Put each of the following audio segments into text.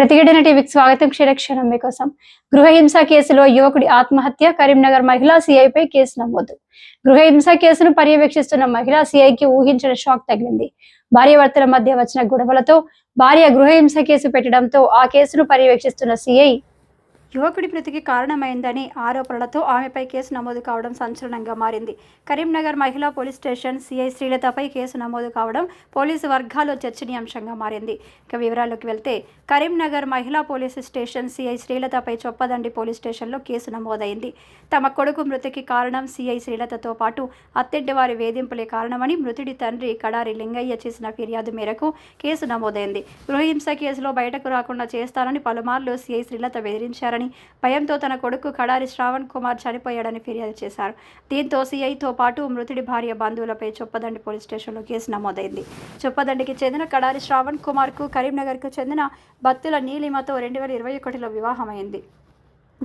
ప్రతిఘటన టీవీకి స్వాగతం. క్షణక్షణం మీకోసం. గృహహింస కేసులో యువకుడి ఆత్మహత్య. కరీంనగర్ మహిళా సిఐపై కేసు నమోదు. గృహహింస కేసును పర్యవేక్షిస్తున్న మహిళా సిఐకి ఊహించిన షాక్ తగిలింది. భార్యాభర్తల మధ్య వచ్చిన గొడవలతో భార్య గృహహింస కేసు పెట్టడంతో ఆ కేసును పర్యవేక్షిస్తున్న సిఐ యువకుడి మృతికి కారణమైందని ఆరోపణలతో ఆమెపై కేసు నమోదు కావడం సంచలనంగా మారింది. కరీంనగర్ మహిళా పోలీస్ స్టేషన్ సిఐ శ్రీలతపై కేసు నమోదు కావడం పోలీసు వర్గాల్లో చర్చనీయాంశంగా మారింది. ఇక వివరాల్లోకి వెళ్తే కరీంనగర్ మహిళా పోలీస్ స్టేషన్ సిఐ శ్రీలతపై చొప్పదండి పోలీస్ స్టేషన్లో కేసు నమోదైంది. తమ కొడుకు మృతికి కారణం సిఐ శ్రీలతతో పాటు అత్తెంటి వారి వేధింపులే కారణమని మృతుడి తండ్రి కడారి లింగయ్య చేసిన ఫిర్యాదు మేరకు కేసు నమోదైంది. గృహహింస కేసులో బయటకు రాకుండా చేస్తానని పలుమార్లు సిఐ శ్రీలత బెదిరించారని భయంతో తన కొడుకు కడారి శ్రావణ్ కుమార్ చనిపోయాడని ఫిర్యాదు చేశారు. దీంతో సీఐతో పాటు మృతుడి భార్య బంధువులపై చొప్పదండి పోలీస్ స్టేషన్లో కేసు నమోదైంది. చొప్పదండికి చెందిన కడారి శ్రావణ్ కుమార్కు కరీంనగర్కు చెందిన భక్తుల నీలిమతో రెండు వేల ఇరవై ఒకటిలో వివాహమైంది.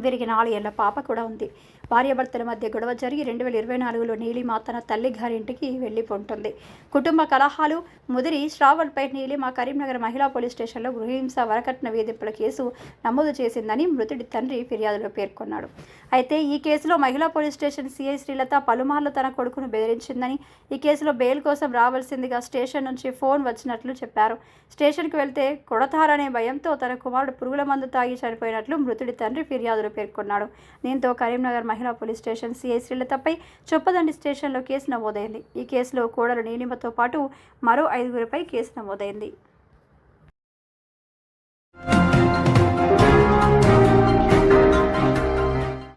వీరికి నాలుగేళ్ళ పాప కూడా ఉంది. భార్యాభర్తల మధ్య గొడవ జరిగి రెండు వేల ఇరవై నాలుగులో నీలిమ తన తల్లి గారింటికి వెళ్ళిపోంటుంది. కుటుంబ కలహాలు ముదిరి శ్రావణ్పై నీలిమ కరీంనగర్ మహిళా పోలీస్ స్టేషన్లో గృహహింస వరకట్న వేధింపుల కేసు నమోదు చేసిందని మృతుడి తండ్రి ఫిర్యాదులో పేర్కొన్నాడు. అయితే ఈ కేసులో మహిళా పోలీస్ స్టేషన్ సిఐ శ్రీలత పలుమార్లు తన కొడుకును బెదిరించిందని ఈ కేసులో బెయిల్ కోసం రావాల్సిందిగా స్టేషన్ నుంచి ఫోన్ వచ్చినట్లు చెప్పారు. స్టేషన్కి వెళ్తే కొడతారనే భయంతో తన కుమారుడు పురుగుల మందు తాగి చనిపోయినట్లు మృతుడి తండ్రి ఫిర్యాదు చౌదరి పేర్కొన్నాడు. దీంతో కరీంనగర్ మహిళా పోలీస్ స్టేషన్ సిఐ శ్రీలతపై చొప్పదండి స్టేషన్లో కేసు నమోదైంది. ఈ కేసులో కోడలు నీలిమతో పాటు మరో ఐదుగురిపై కేసు నమోదైంది.